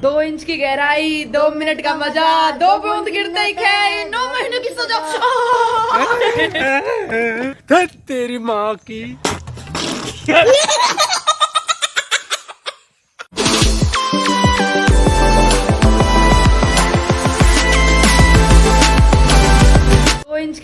दो इंच की गहराई दो मिनट का मज़ा दो बूंद गिरते ही नौ महीने की सजा। तेरी माँ की।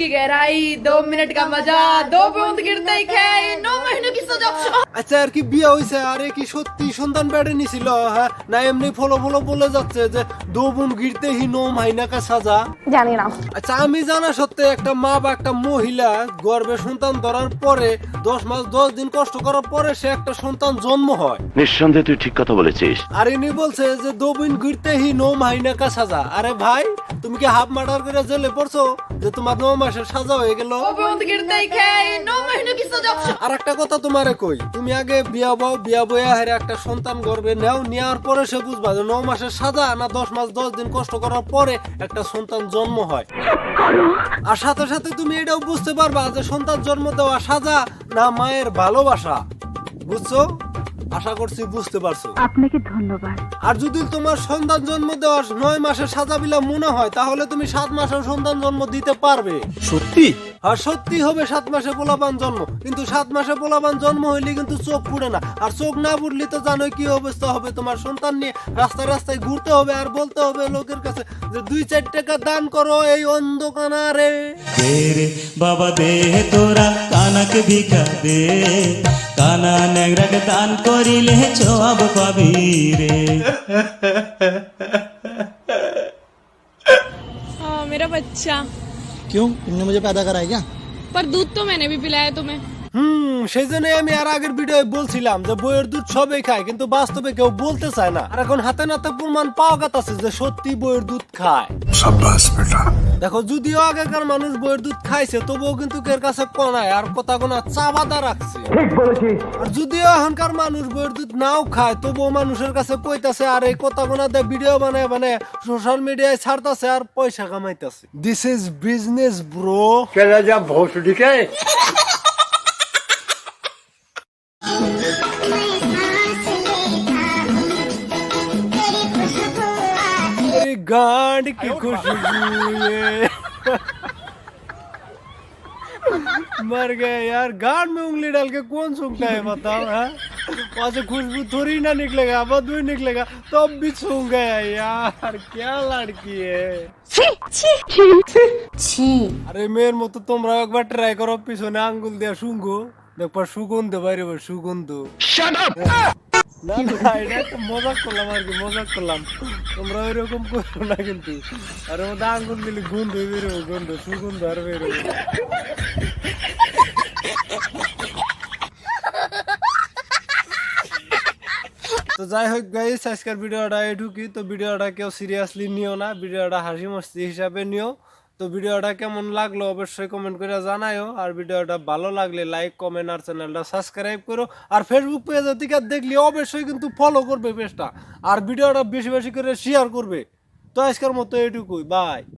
की गहराई दो मिनट का मजा दो बूंद गिरते ही खे नौ महीनों की सजा আচ্ছা আর কি বিয়ে হয়েছে আরে কি সত্যি সন্তান বেড়ে নিছিল হ্যাঁ না এমনি ফলো ফলো বলে যাচ্ছে যে দো বোন গিরতে হি নো মাইনাকা সাজা জানি না আচ্ছা আমি জানা সত্ত্বে একটা মা বা একটা মহিলা গর্ভে সন্তান ধরার পরে দশ মাস দশ দিন কষ্ট করার পরে সে একটা সন্তান জন্ম হয় নিঃসন্দেহে তুই ঠিক কথা বলেছিস আর ইনি বলছে যে দো বোন গিরতে হি নো মাইনাকা সাজা আরে ভাই তুমি কি হাফ মার্ডার করে জেলে পড়ছো যে তোমার নয় মাসের সাজা হয়ে গেল। আর একটা কথা তোমারে কই তুমি আগে বিয়া বউ বিয়া বয়া হেরে একটা সন্তান গর্বে নেও নেওয়ার পরে সে বুঝবা যে নয় মাসের সাজা না দশ মাস দশ দিন কষ্ট করার পরে একটা সন্তান জন্ম হয়। আর সাথে সাথে তুমি এটাও বুঝতে পারবা যে সন্তান জন্ম দেওয়া সাজা না মায়ের ভালোবাসা। বুঝছ? আশা করছি বুঝতে পারছ। আপনাকে ধন্যবাদ। আর যদি তোমার সন্তান জন্ম দেওয়ার নয় মাসের সাজা বিলা মনে হয় তাহলে তুমি সাত মাসের সন্তান জন্ম দিতে পারবে। সত্যি? আর সত্যি হবে সাত মাসে পোলাপান জন্ম। কিন্তু সাত মাসে পোলাপান জন্ম হইলে কিন্তু চোখ পুড়ে না। আর চোখ না পুড়লে তো জানোই কি অবস্থা হবে। তোমার সন্তান নিয়ে রাস্তায় রাস্তায় ঘুরতে হবে আর বলতে হবে লোকের কাছে যে দুই চার টাকা দান করো এই অন্ধকানারে। রে বাবা দে তোরা? কানাকে ভিখা দে কানা নেংরাকে দান করিলে জবাব পাবি রে हाँ मेरा बच्चा क्यों तुमने मुझे पैदा करा है क्या पर दूध तो मैंने भी पिलाया तुम्हें হুম সেই জন্য আমি আর আগের ভিডিও বলছিলাম যে বইয়ের দুধ সবাই খায় কিন্তু বাস্তবে কেউ বলতে চায় না। আর এখন হাতে নাতে প্রমাণ পাওয়া গেছে যে সত্যি বইয়ের দুধ খায়। দেখো যদিও আগেকার মানুষ বইয়ের দুধ খাইছে তবুও কিন্তু এর কাছে কনায় আর কথা কোনা চাবাদা রাখছে। আর যদিও এখনকার মানুষ বইয়ের দুধ নাও খায় তবুও মানুষের কাছে কইতাছে আর এই কথা কোনা দিয়ে ভিডিও বানায় মানে সোশ্যাল মিডিয়ায় ছাড়তাছে আর পয়সা কামাইতাছে। দিস ইজ বিজনেস ব্রো मेरी गांड की खुशबू ये मर गए यार गांड में उंगली डाल के कौन सूंघता है बताओ हाँ वहां से खुशबू थोड़ी ना निकलेगा बदबू ही निकलेगा तो अब भी सूंघ गया यार क्या लड़की है ছি আরে মেয়ের মতো তোমরা একবার ট্রাই করো পিছনে আঙ্গুল দিয়ে শুঙ্গো দেখবার সুগন্ধ বাইরে বের সুগন্ধ না না, এটা একটা মজাক করলাম আর কি, মজাক করলাম। তোমরা ওইরকম করো আর ওর মধ্যে আঙ্গুল দিলে গন্ধ বেরোবে, গন্ধ, সুগন্ধ তো যাই হোক গাইস আজকের ভিডিওটা এটুকি তো ভিডিওটা কেউ সিরিয়াসলি নিও না, ভিডিওটা হাসি মস্তি হিসাবে নিও। তো ভিডিওটা কেমন লাগল অবশ্যই কমেন্ট করে জানাইও আর ভিডিওটা ভালো লাগলে লাইক কমেন্ট আর চ্যানেলটা সাবস্ক্রাইব করো। আর ফেসবুক পেজ থেকে দেখলে অবশ্যই কিন্তু ফলো করবে পেজটা আর ভিডিওটা বেশি বেশি করে শেয়ার করবে। তো আজকের মতো এটুকুই বাই